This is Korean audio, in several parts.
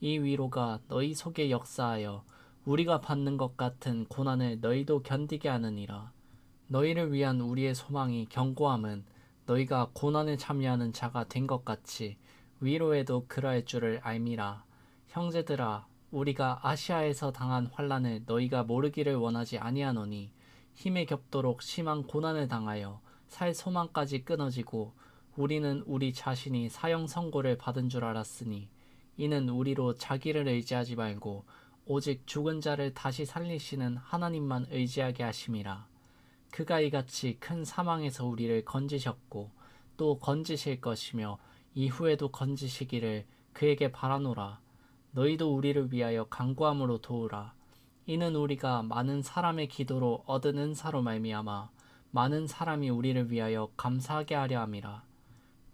이 위로가 너희 속에 역사하여 우리가 받는 것 같은 고난을 너희도 견디게 하느니라. 너희를 위한 우리의 소망이 견고함은 너희가 고난에 참여하는 자가 된 것 같이 위로에도 그러할 줄을 알미라. 형제들아, 우리가 아시아에서 당한 환란을 너희가 모르기를 원하지 아니하노니 힘에 겹도록 심한 고난을 당하여 살 소망까지 끊어지고 우리는 우리 자신이 사형 선고를 받은 줄 알았으니 이는 우리로 자기를 의지하지 말고 오직 죽은 자를 다시 살리시는 하나님만 의지하게 하심이라. 그가 이같이 큰 사망에서 우리를 건지셨고 또 건지실 것이며 이후에도 건지시기를 그에게 바라노라. 너희도 우리를 위하여 간구함으로 도우라. 이는 우리가 많은 사람의 기도로 얻은 은사로 말미암아 많은 사람이 우리를 위하여 감사하게 하려 함이라.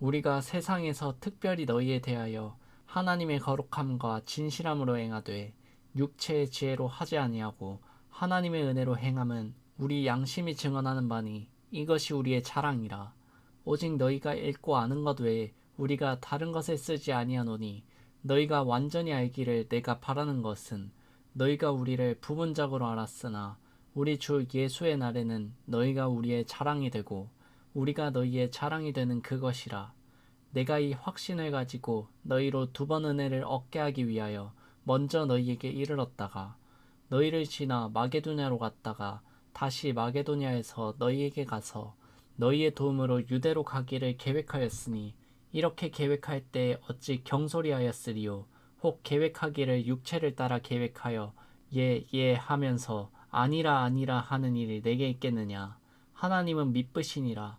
우리가 세상에서 특별히 너희에 대하여 하나님의 거룩함과 진실함으로 행하되 육체의 지혜로 하지 아니하고 하나님의 은혜로 행함은 우리 양심이 증언하는 바니 이것이 우리의 자랑이라. 오직 너희가 읽고 아는 것 외에 우리가 다른 것에 쓰지 아니하노니 너희가 완전히 알기를 내가 바라는 것은 너희가 우리를 부분적으로 알았으나 우리 주 예수의 날에는 너희가 우리의 자랑이 되고 우리가 너희의 자랑이 되는 그것이라 내가 이 확신을 가지고 너희로 두 번 은혜를 얻게 하기 위하여 먼저 너희에게 이르렀다가 너희를 지나 마게도냐로 갔다가 다시 마게도냐에서 너희에게 가서 너희의 도움으로 유대로 가기를 계획하였으니 이렇게 계획할 때 어찌 경솔이하였으리요? 혹 계획하기를 육체를 따라 계획하여 예예 하면서 아니라 아니라 하는 일이 내게 있겠느냐? 하나님은 미쁘시니라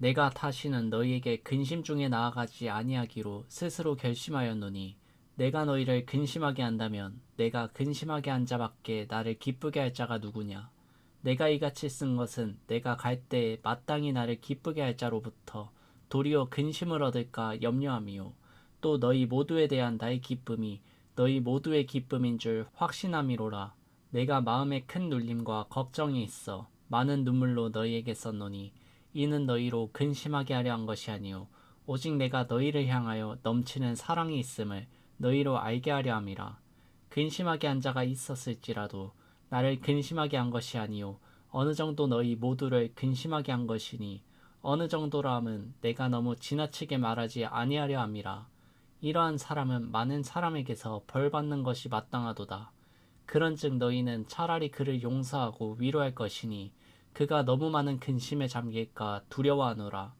내가 다시는 너희에게 근심 중에 나아가지 아니하기로 스스로 결심하였노니 내가 너희를 근심하게 한다면 내가 근심하게 한 자밖에 나를 기쁘게 할 자가 누구냐? 내가 이같이 쓴 것은 내가 갈 때에 마땅히 나를 기쁘게 할 자로부터 도리어 근심을 얻을까 염려함이요. 또 너희 모두에 대한 나의 기쁨이 너희 모두의 기쁨인 줄 확신함이로라. 내가 마음에 큰 눌림과 걱정이 있어 많은 눈물로 너희에게 썼노니 이는 너희로 근심하게 하려 한 것이 아니요. 오직 내가 너희를 향하여 넘치는 사랑이 있음을 너희로 알게 하려 함이라. 근심하게 한 자가 있었을지라도 나를 근심하게 한 것이 아니요. 어느 정도 너희 모두를 근심하게 한 것이니 어느 정도라 함은 내가 너무 지나치게 말하지 아니하려 함이라. 이러한 사람은 많은 사람에게서 벌 받는 것이 마땅하도다. 그런즉 너희는 차라리 그를 용서하고 위로할 것이니 그가 너무 많은 근심에 잠길까 두려워하노라.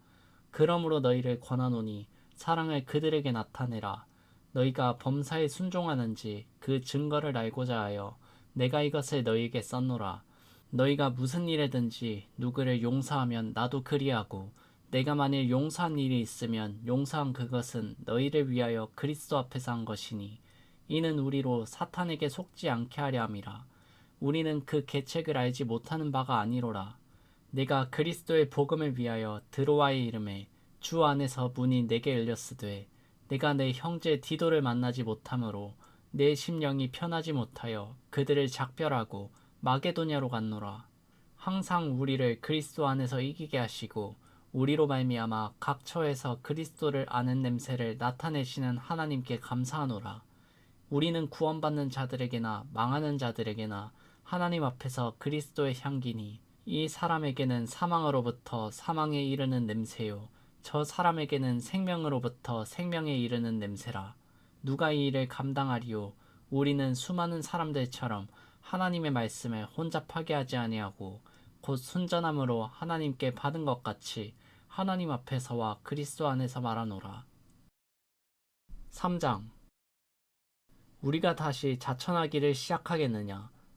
그러므로 너희를 권하노니 사랑을 그들에게 나타내라. 너희가 범사에 순종하는지 그 증거를 알고자 하여 내가 이것을 너희에게 썼노라. 너희가 무슨 일에든지 누구를 용서하면 나도 그리하고 내가 만일 용서한 일이 있으면 용서한 그것은 너희를 위하여 그리스도 앞에서 한 것이니 이는 우리로 사탄에게 속지 않게 하려 함이라 우리는 그 계책을 알지 못하는 바가 아니로라 내가 그리스도의 복음을 위하여 드로아의 이름에 주 안에서 문이 내게 열렸으되 내가 내 형제 디도를 만나지 못하므로 내 심령이 편하지 못하여 그들을 작별하고 마게도냐로 갔노라. 항상 우리를 그리스도 안에서 이기게 하시고 우리로 말미암아 각 처에서 그리스도를 아는 냄새를 나타내시는 하나님께 감사하노라. 우리는 구원받는 자들에게나 망하는 자들에게나 하나님 앞에서 그리스도의 향기니 이 사람에게는 사망으로부터 사망에 이르는 냄새요 저 사람에게는 생명으로부터 생명에 이르는 냄새라. 누가 이 일을 감당하리요? 우리는 수많은 사람들처럼 하나님의 말씀을 혼잡하게 하지 아니하고 곧 순전함으로 하나님께 받은 것 같이 하나님 앞에서와 그리스도 안에서 말하노라. 3장 우리가 다시 자천하기를 시작하겠느냐?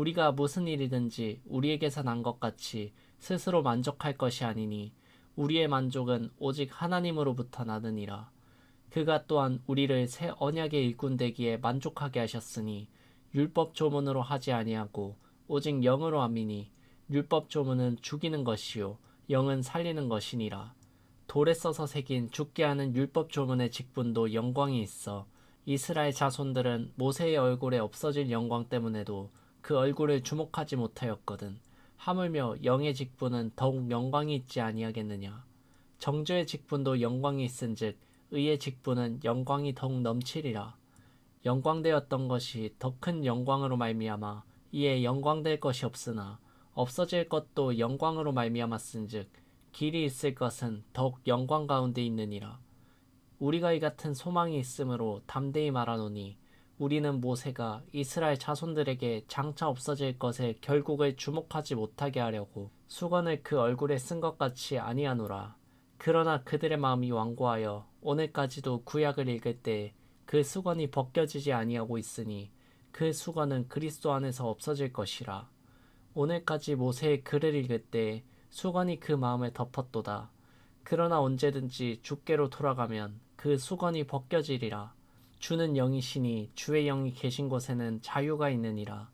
우리가 무슨 일이든지 우리에게서 난 것 같이 스스로 만족할 것이 아니니 우리의 만족은 오직 하나님으로부터 나느니라. 그가 또한 우리를 새 언약의 일꾼 되기에 만족하게 하셨으니 율법 조문으로 하지 아니하고 오직 영으로 함이니 율법 조문은 죽이는 것이요 영은 살리는 것이니라. 돌에 써서 새긴 죽게 하는 율법 조문의 직분도 영광이 있어 이스라엘 자손들은 모세의 얼굴에 없어질 영광 때문에도 그 얼굴을 주목하지 못하였거든. 하물며 영의 직분은 더욱 영광이 있지 아니하겠느냐. 정죄의 직분도 영광이 있은즉 의의 직분은 영광이 더욱 넘치리라. 영광되었던 것이 더 큰 영광으로 말미암아 이에 영광될 것이 없으나 없어질 것도 영광으로 말미암았은즉 길이 있을 것은 더욱 영광 가운데 있느니라. 우리가 이 같은 소망이 있으므로 담대히 말하노니 우리는 모세가 이스라엘 자손들에게 장차 없어질 것에 결국을 주목하지 못하게 하려고 수건을 그 얼굴에 쓴 것 같이 아니하노라. 그러나 그들의 마음이 완고하여 오늘까지도 구약을 읽을 때 그 수건이 벗겨지지 아니하고 있으니 그 수건은 그리스도 안에서 없어질 것이라. 오늘까지 모세의 글을 읽을 때 수건이 그 마음을 덮었도다. 그러나 언제든지 주께로 돌아가면 그 수건이 벗겨지리라. 주는 영이시니 주의 영이 계신 곳에는 자유가 있느니라.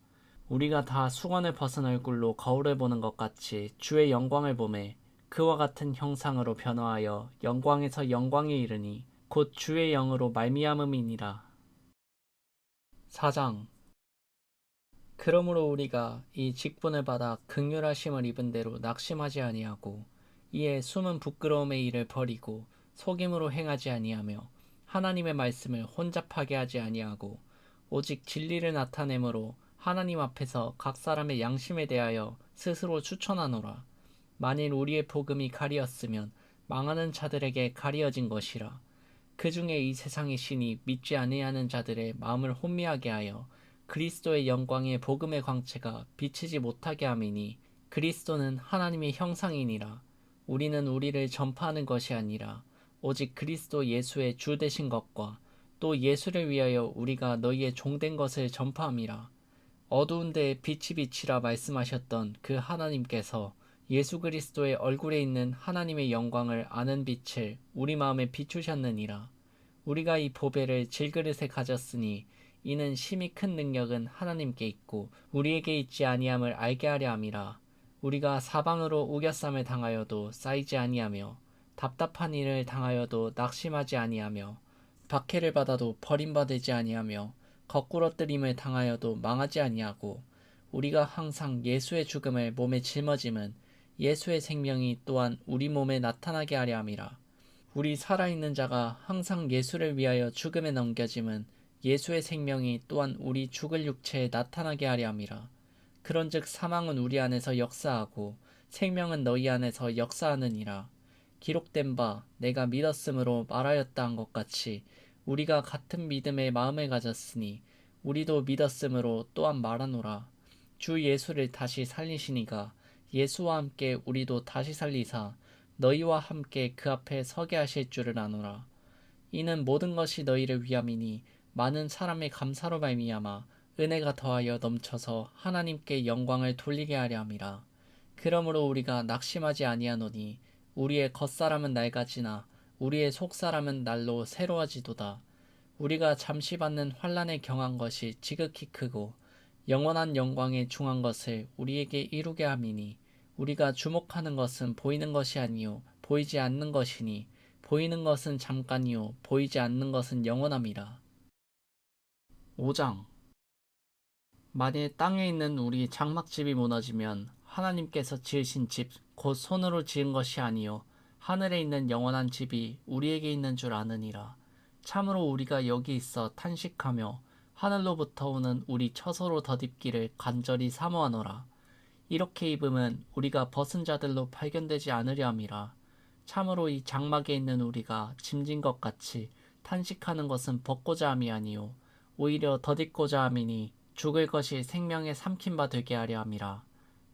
우리가 다 수건을 벗은 얼굴로 거울을 보는 것 같이 주의 영광을 보매 그와 같은 형상으로 변화하여 영광에서 영광에 이르니 곧 주의 영으로 말미암음이니라. 4장 그러므로 우리가 이 직분을 받아 극률하심을 입은 대로 낙심하지 아니하고 이에 숨은 부끄러움의 일을 버리고 속임으로 행하지 아니하며 하나님의 말씀을 혼잡하게 하지 아니하고 오직 진리를 나타내므로 하나님 앞에서 각 사람의 양심에 대하여 스스로 추천하노라. 만일 우리의 복음이 가리었으면 망하는 자들에게 가리어진 것이라. 그 중에 이 세상의 신이 믿지 아니하는 자들의 마음을 혼미하게 하여 그리스도의 영광의 복음의 광채가 비치지 못하게 함이니 그리스도는 하나님의 형상이니라. 우리는 우리를 전파하는 것이 아니라 오직 그리스도 예수의 주 되신 것과 또 예수를 위하여 우리가 너희의 종된 것을 전파함이라. 어두운 데에 빛이 빛이라 말씀하셨던 그 하나님께서 예수 그리스도의 얼굴에 있는 하나님의 영광을 아는 빛을 우리 마음에 비추셨느니라. 우리가 이 보배를 질그릇에 가졌으니 이는 심히 큰 능력은 하나님께 있고 우리에게 있지 아니함을 알게 하려 함이라. 우리가 사방으로 우겨쌈을 당하여도 쌓이지 아니하며 답답한 일을 당하여도 낙심하지 아니하며 박해를 받아도 버림받지 아니하며 거꾸러뜨림을 당하여도 망하지 아니하고 우리가 항상 예수의 죽음을 몸에 짊어짐은 예수의 생명이 또한 우리 몸에 나타나게 하려 함이라. 우리 살아있는 자가 항상 예수를 위하여 죽음에 넘겨짐은 예수의 생명이 또한 우리 죽을 육체에 나타나게 하려 함이라. 그런즉 사망은 우리 안에서 역사하고 생명은 너희 안에서 역사하느니라. 기록된 바 내가 믿었으므로 말하였다 한 것 같이 우리가 같은 믿음의 마음을 가졌으니 우리도 믿었으므로 또한 말하노라. 주 예수를 다시 살리시니가 예수와 함께 우리도 다시 살리사 너희와 함께 그 앞에 서게 하실 줄을 아노라. 이는 모든 것이 너희를 위함이니 많은 사람의 감사로 말미암아 은혜가 더하여 넘쳐서 하나님께 영광을 돌리게 하려 함이라. 그러므로 우리가 낙심하지 아니하노니 우리의 겉사람은 낡아지나 우리의 속사람은 날로 새로워지도다. 우리가 잠시 받는 환란에 경한 것이 지극히 크고 영원한 영광에 중한 것을 우리에게 이루게 함이니 우리가 주목하는 것은 보이는 것이 아니요 보이지 않는 것이니 보이는 것은 잠깐이요 보이지 않는 것은 영원함이라. 5장 만일 땅에 있는 우리 장막집이 무너지면 하나님께서 지으신 집 곧 손으로 지은 것이 아니요 하늘에 있는 영원한 집이 우리에게 있는 줄 아느니라. 참으로 우리가 여기 있어 탄식하며 하늘로부터 오는 우리 처소로 덧입기를 간절히 사모하노라. 이렇게 입음은 우리가 벗은 자들로 발견되지 않으려 함이라. 참으로 이 장막에 있는 우리가 짐진 것 같이 탄식하는 것은 벗고자 함이 아니요 오히려 덧입고자 함이니 죽을 것이 생명에 삼킨 바 되게 하려 함이라.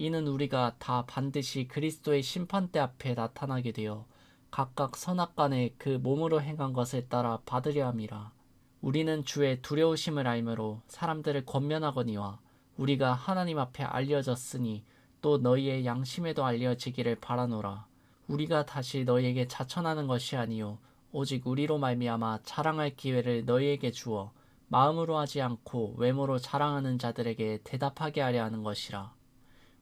이는 우리가 다 반드시 그리스도의 심판대 앞에 나타나게 되어 각각 선악간에 그 몸으로 행한 것을 따라 받으려 함이라. 우리는 주의 두려우심을 알므로 사람들을 권면하거니와 우리가 하나님 앞에 알려졌으니 또 너희의 양심에도 알려지기를 바라노라. 우리가 다시 너희에게 자천하는 것이 아니요 오직 우리로 말미암아 자랑할 기회를 너희에게 주어 마음으로 하지 않고 외모로 자랑하는 자들에게 대답하게 하려 하는 것이라.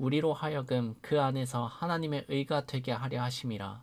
우리로 하여금 그 안에서 하나님의 의가 되게 하려 하심이라.